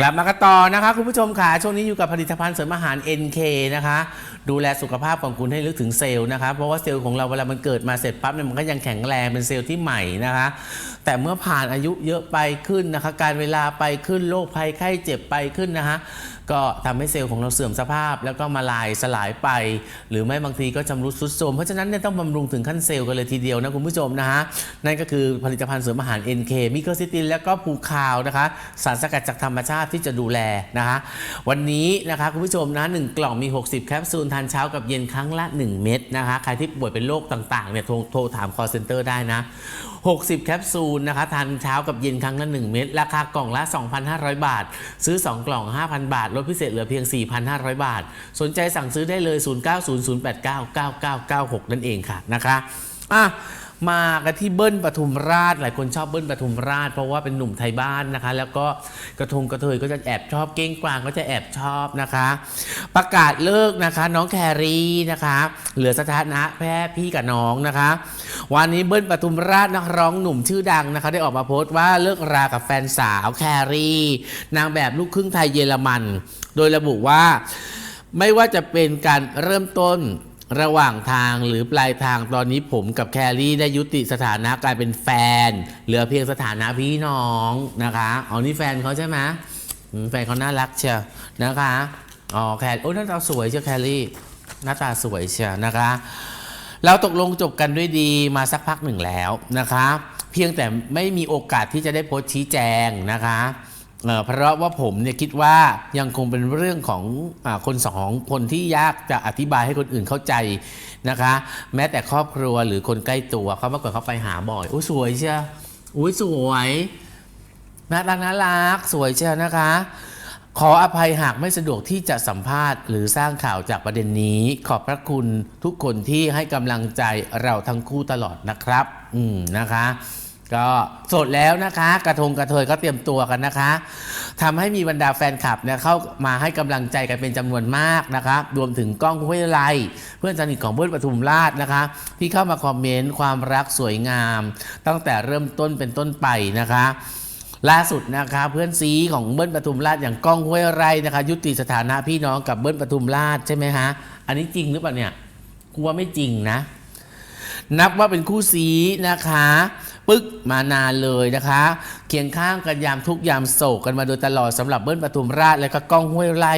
กลับมากันต่อนะคะ คุณผู้ชมค่ะช่วงนี้อยู่กับผลิตภัณฑ์เสริมอาหาร NK นะคะ ดูแลสุขภาพของคุณให้ลึกถึงเซลล์นะคะ เพราะว่าเซลล์ของเราเวลามันเกิดมาเสร็จปั๊บเนี่ยมันก็ยังแข็งแรงเป็นเซลล์ที่ใหม่นะคะ แต่เมื่อผ่านอายุเยอะไปขึ้นนะคะ การเวลาไปขึ้นโรคภัยไข้เจ็บไปขึ้นนะคะ ก็ทำให้เซลล์ของเราเสื่อมสภาพ แล้วก็มาลายสลายไป หรือไม่บางทีก็ชำรุดทรุดโทรมเพราะฉะนั้นเนี่ยต้องบำรุงถึงขั้นเซลล์กันเลยทีเดียวนะคุณผู้ชมนะฮะนั่นก็คือผลิตภัณฑ์เสริมอาหาร NK มิโคซิตินและก็ภูคาวนะคะ สารสกัดจากธรรมชาติที่จะดูแลนะคะวันนี้นะคะคุณผู้ชมนะหนึ่งกล่องมี 60 แคปซูลทานเช้ากับเย็นครั้งละ 1 เม็ดนะคะใครที่ป่วยเป็นโรคต่างๆเนี่ยโทรโทรถาม call center ได้นะ60 แคปซูลนะคะทานเช้ากับเย็นครั้งละ1 เม็ดราคากล่องละ 2,500 บาท ซื้อ 2 กล่อง 5,000 บาท ลดพิเศษเหลือเพียง 4,500 บาท สนใจสั่งซื้อได้เลย 0900899996 นั่นเองค่ะนะคะอะ มากันที่เบิ้ลปทุมราช หลายคนชอบเบิ้ลปทุมราช เพราะว่าเป็นหนุ่มไทยบ้านนะคะ แล้วก็กระทงกระเทยก็จะแอบชอบเก้งกวางก็จะแอบชอบนะคะ ประกาศเลิกนะคะ น้องแครี่นะคะ เหลือสถานะแพ้พี่กับน้องนะคะ วันนี้เบิ้ลปทุมราชนักร้องหนุ่มชื่อดังนะคะ ได้ออกมาโพสต์ว่าเลิกรากับแฟนสาวแครี่นางแบบลูกครึ่งไทยเยอรมัน โดยระบุว่าไม่ว่าจะเป็นการเริ่มต้น ระหว่างทางหรือปลายทางตอนนี้ผมกับแครี่ได้ยุติสถานะกลายเป็นแฟน เหลือเพียงสถานะพี่น้องนะคะอ๋อนี่แฟนเขาใช่ไหมแฟนเขาน่ารักเชียวนะคะอ๋อแคลโอ้หน้าตาสวยเชียวแครี่หน้าตาสวยเชียวนะคะ เราตกลงจบกันด้วยดีมาสักพักหนึ่งแล้วนะคะ เพียงแต่ไม่มีโอกาสที่จะได้โพสต์ชี้แจงนะคะ เพราะว่าผมเนี่ยคิดว่ายังคงเป็นเรื่องของอคนสองคนที่ยากจะอธิบายให้คนอื่นเข้าใจนะคะ แม้แต่ครอบครัวหรือคนใกล้ตัวเขาเมื่อก่อนเขาไปหาบ่อยโอ้ยสวยเชียวอุ้ยสวยน่ารักน่ารักสวยเชียวนะคะ ขออภัยหากไม่สะดวกที่จะสัมภาษณ์ หรือสร้างข่าวจากประเด็นนี้ ขอบพระคุณทุกคนที่ให้กำลังใจเราทั้งคู่ตลอดนะครับ อืมนะคะ ก็สดแล้วนะคะ กระทงกระเทยก็เตรียมตัวกันนะคะทำให้มีบรรดาแฟนคลับเนี่ยเข้ามาให้กำลังใจกันเป็นจำนวนมากนะคะรวมถึงก้องห้วยไรเพื่อนสนิทของเบิ้ลปทุมราชนะคะ ที่เข้ามาคอมเมนต์ความรักสวยงาม ตั้งแต่เริ่มต้นเป็นต้นไปนะคะล่าสุดนะคะเพื่อนซีของเบิ้ลปทุมราชอย่างก้องห้วยไร่นะคะ ยุติสถานะพี่น้องกับเบิ้ลปทุมราชใช่ไหมฮะอันนี้จริงหรือเปล่าเนี่ยกูว่าไม่จริงนะ นับว่าเป็นคู่ซีนะคะ ปึ๊กมานานเลยนะคะ เคียงข้างกันยามทุกยามโศกกันมาโดยตลอดสำหรับเบิ้ลปทุมราชและก็ก้องห้วยไร่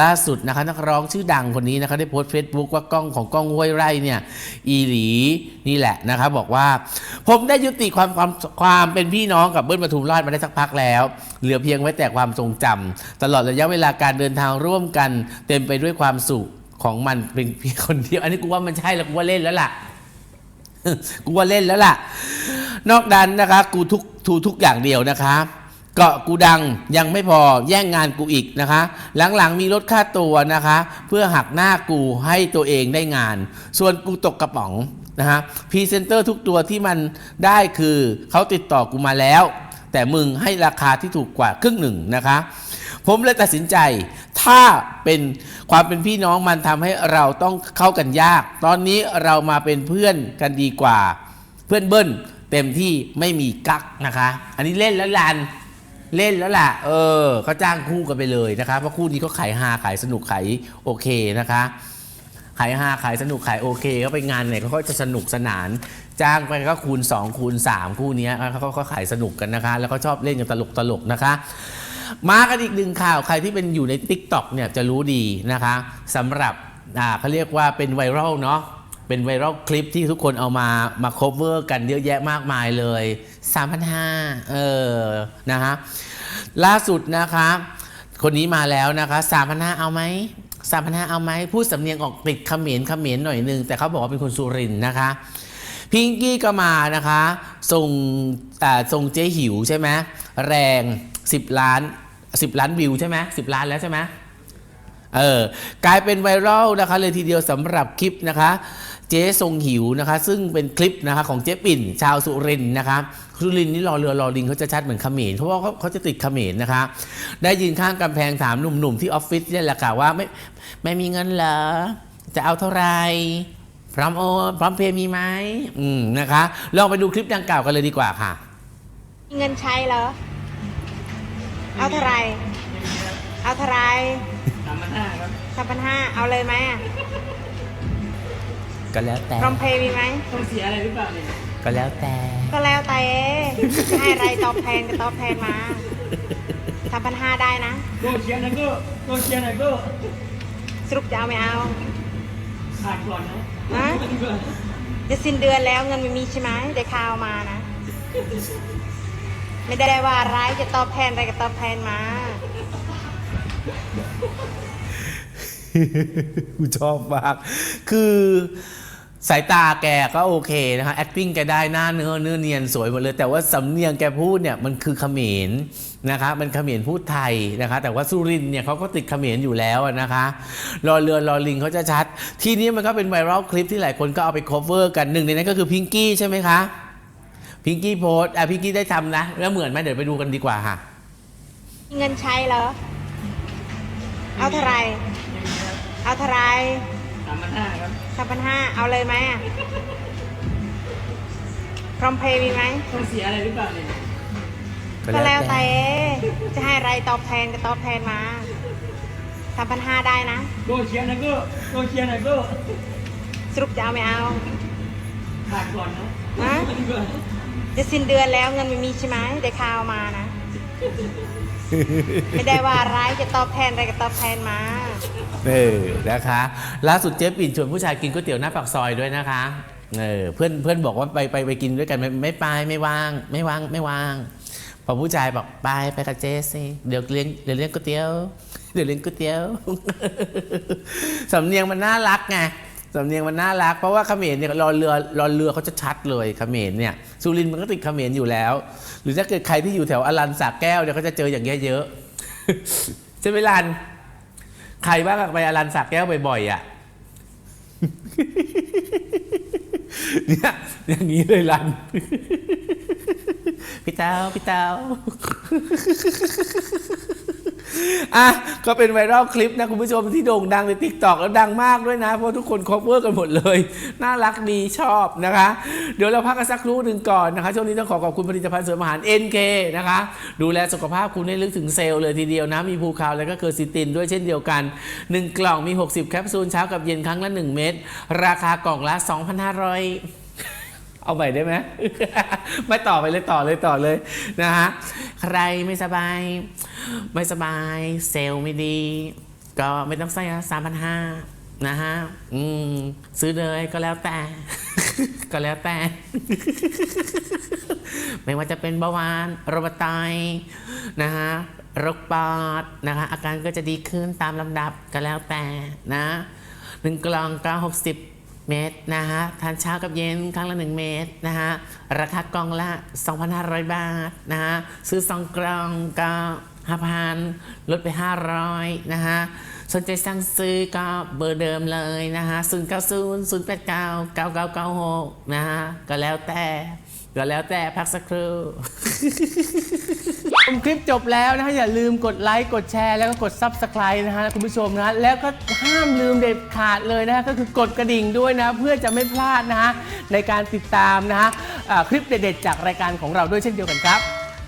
ล่าสุดนะคะ นักร้องชื่อดังคนนี้นะคะได้โพสต์เฟซบุ๊กว่ากล้องของก้องห้วยไร่เนี่ยอีหลีนี่แหละนะคะบอกว่า ผมได้ยุติความความความเป็นพี่น้องกับเบิ้ลปทุมราชมาได้สักพักแล้ว เหลือเพียงไว้แต่ความทรงจำตลอดระยะเวลาการเดินทางร่วมกัน เต็มไปด้วยความสุขของมันเป็นเพียงคนเดียว อันนี้กูว่ามันใช่แล้วกูว่าเล่นแล้วล่ะ กูว่าเล่นแล้วล่ะ นอกนั้นนะคะ กูทุกทูทุกอย่างเดียวนะคะเกาะกูดังยังไม่พอแย่งงานกูอีกนะคะ หลังๆมีลดค่าตัวนะคะ เพื่อหักหน้ากูให้ตัวเองได้งาน ส่วนกูตกกระป๋องนะฮะพรีเซนเตอร์ทุกตัวที่มันได้คือเขาติดต่อกูมาแล้ว แต่มึงให้ราคาที่ถูกกว่าครึ่งหนึ่งนะคะ ผมเลยตัดสินใจ ถ้าเป็นความเป็นพี่น้องมันทำให้เราต้องเข้ากันยาก ตอนนี้เรามาเป็นเพื่อนกันดีกว่า เพื่อนเบิ้ลเต็มที่ไม่มีกักนะคะ อันนี้เล่นแล้วลันเล่นแล้วล่ะ เออเขาจ้างคู่กันไปเลยนะคะ เพราะคู่นี้ก็ขายฮาขายสนุกขายโอเคนะคะ ขายฮาขายสนุกขายโอเคก็ไปงานไหนเขาก็จะสนุกสนาน จ้างไปก็คูณ 2 คูณ 3 คู่นี้เขาก็ขายสนุกกันนะคะ แล้วก็ชอบเล่นกันตลกตลกนะคะ มากันอีกหนึ่งข่าวใครที่เป็นอยู่ใน t ิ k t o k เนี่ยจะรู้ดีนะคะสำหรับอ่าเขาเรียกว่าเป็นไวรัลเนาะเป็นไวรัลคลิปที่ทุกคนเอามามา cover กันเยอะแยะมากมายเลย3,500เออนะคะล่าสุดนะคะ คนนี้มาแล้วนะคะ3,500เอาไหม3,500เอาไหมพูดสำเนียงออกติดเขมรเขมรหน่อยนึง แต่เขาบอกว่าเป็นคนสุรินนะคะพิงกี้ก็มานะคะ ส่งอ่ส่งเจ๊หิวใช่ไหมแรง 10ล้าน10ล้านวิวใช่ไหม10ล้านแล้วใช่ไหมเออกลายเป็นไวรัลนะคะเลยทีเดียวสำหรับคลิปนะคะ เจ๊ทรงหิวนะคะ ซึ่งเป็นคลิปนะคะของเจ๊ปิ่น ชาวสุรินนะคะสุรินนี่รอเรือรอลิงเขาจะชัดเหมือนเขมรเพราะว่าเขาเขาจะติดเขมรนะคะ ได้ยืนข้างกำแพงถามหนุ่มๆที่ออฟฟิศนี่แหละค่ะว่าไม่ไม่มีเงินเหรอจะเอาเท่าไหร่พร้อมโอพร้อมเพย์มีไหมอืมนะคะ ลองไปดูคลิปดังกล่าวกันเลยดีกว่าค่ะ มีเงินใช้เหรอ เอาเท่าไหรเอาเท่าไหรสามพันห้าครับสามพันห้าเอาเลยไหมอะก็แล้วแต่ พร้อมเพย์มีไหม ต้องเสียอะไรหรือเปล่าเนี่ยก็แล้วแต่ ก็แล้วแต่จะให้อะไรตอบแทนก็ตอบแทนมาสามพันห้าได้นะ โดนเชียร์หนะก็โดนเชียร์หนะก็สรุปจะเอาไม่เอา ขาดก่อนนะฮะ จะสิ้นเดือนแล้วเงินไม่มีใช่ไหมได้ข่าวมานะ ไม่ได้ว่าร้ายจะตอบแทนอะไรก็ตอบแทนมา กูชอบมาก คือสายตาแกก็โอเคนะคะ acting แกได้หน้าเนื้อเนื้อเนียนสวยหมดเลย แต่ว่าสำเนียงแกพูดเนี่ยมันคือเขมรนะคะ มันเขมรพูดไทยนะคะ แต่ว่าสุรินทร์เนี่ยเขาก็ติดเขมรอยู่แล้วนะคะรอเรือรอลิงเขาจะชัด ทีนี้มันก็เป็นไวรัลคลิปที่หลายคนก็เอาไป cover กันหนึ่งในนั้นก็คือพิงกี้ใช่ไหมคะ พิงกี้โพสอะพิงกี้ได้ทำนะ แล้วเหมือนไหมเดี๋ยวไปดูกันดีกว่าค่ะ มีเงินใช้เหรอ เอาเท่าไหรเอาเท่าไหรสามพันห้าครับสามพันห้าเอาเลยไหมอะพร้อมเพย์มีไหม ต้องเสียอะไรหรือเปล่าเนี่ยก็แล้วแต่จะให้อะไรตอบแทนก็ตอบแทนมาสามพันห้าได้นะ โดนเชียร์หนะก็โดนเชียร์หนะก็สรุปจะเอาไม่เอาขาดก่อนนะฮะ จะสิ้นเดือนแล้วเงินไม่มีใช่ไหมได้ข่าวมานะ ไม่ได้ว่าร้ายจะตอบแทนอะไรก็ตอบแทนมา เออนะคะ ล่าสุดเจ๊ปิ่นชวนผู้ชายกินก๋วยเตี๋ยวหน้าปากซอยด้วยนะคะเออเพื่อนเพื่อนบอกว่าไปไปไปกินด้วยกันไม่ไม่ไปไม่ว่าง ไม่ว่างไม่ว่าง พอผู้ชายบอกไปไปกับเจ๊สิเดี๋ยวเลี้ยงเดี๋ยวเลี้ยงก๋วยเตี๋ยวเดี๋ยวเลี้ยงก๋วยเตี๋ยว สำเนียงมันน่ารักไง สำเนียงมันน่ารัก เพราะว่าเขมรเนี่ยรอเรือรอเรือเขาจะชัดเลยเขมรเนี่ยสุรินทร์มันก็ติดเขมรอยู่แล้ว หรือถ้าเกิดใครที่อยู่แถวอลันสากแก้วเนี่ยก็จะเจออย่างเงี้ยเยอะใช่ไหมลันใครบ้างไปอลันสักแก้วบ่อยๆอะเนี่ยอย่างนี้เลยลันพี่เต้าพี่เต้าอะก็เป็นไวรัลคลิปนะคุณผู้ชมที่โด่งดังในทิกตอกแล้วดังมากด้วยนะ เพราะทุกคนคอเวอร์กันหมดเลย น่ารักดีชอบนะคะ เดี๋ยวเราพักกันสักครู่หนึ่งก่อนนะคะ ช่วงนี้ต้องขอขอบคุณผลิตภัณฑ์เสริมอาหาร NK นะคะ ดูแลสุขภาพคุณให้ลึกถึงเซลล์เลยทีเดียวนะ มีภูคาวแล้วก็เคอร์ซิตินด้วยเช่นเดียวกัน 1 กล่องมี 60 แคปซูลเช้ากับเย็นครั้งละ 1 เม็ดราคากล่องละ 2,500 เอาใหม่ได้ไหมไม่ต่อไปเลยต่อเลยต่อเลยนะฮะใครไม่สบาย ไม่สบายเซลล์ไม่ดี ก็ไม่ต้องใส่สามพันห้านะฮะอืมซื้อเลยก็แล้วแต่ ก็แล้วแต่ ไม่ว่าจะเป็นเบาหวานโรคไตนะฮะโรคปอดนะคะอาการก็จะดีขึ้นตามลำดับก็แล้วแต่นะหนึ่งกล่องก็60 เม็ดนะฮะทานเช้ากับเย็นครั้งละ 1 เม็ดนะฮะราคากล่องละ 2,500 บาทนะฮะซื้อ 2 กล่องก็5,000ลดไป 500นะฮะสนใจสั่งซื้อก็เบอร์เดิมเลยนะฮะ090 089 9996นะฮะก็แล้วแต่ ก็แล้วแต่พักสักครู่ชมคลิปจบแล้วนะฮะอย่าลืมกดไลค์กดแชร์แล้วก็กด Subscribe นะฮะคุณผู้ชมนะ แล้วก็ห้ามลืมเด็ดขาดเลยนะฮะก็คือกดกระดิ่งด้วยนะ เพื่อจะไม่พลาดนะฮะในการติดตามนะฮะอ่าคลิปเด็ดๆจากรายการของเราด้วยเช่นเดียวกันครับ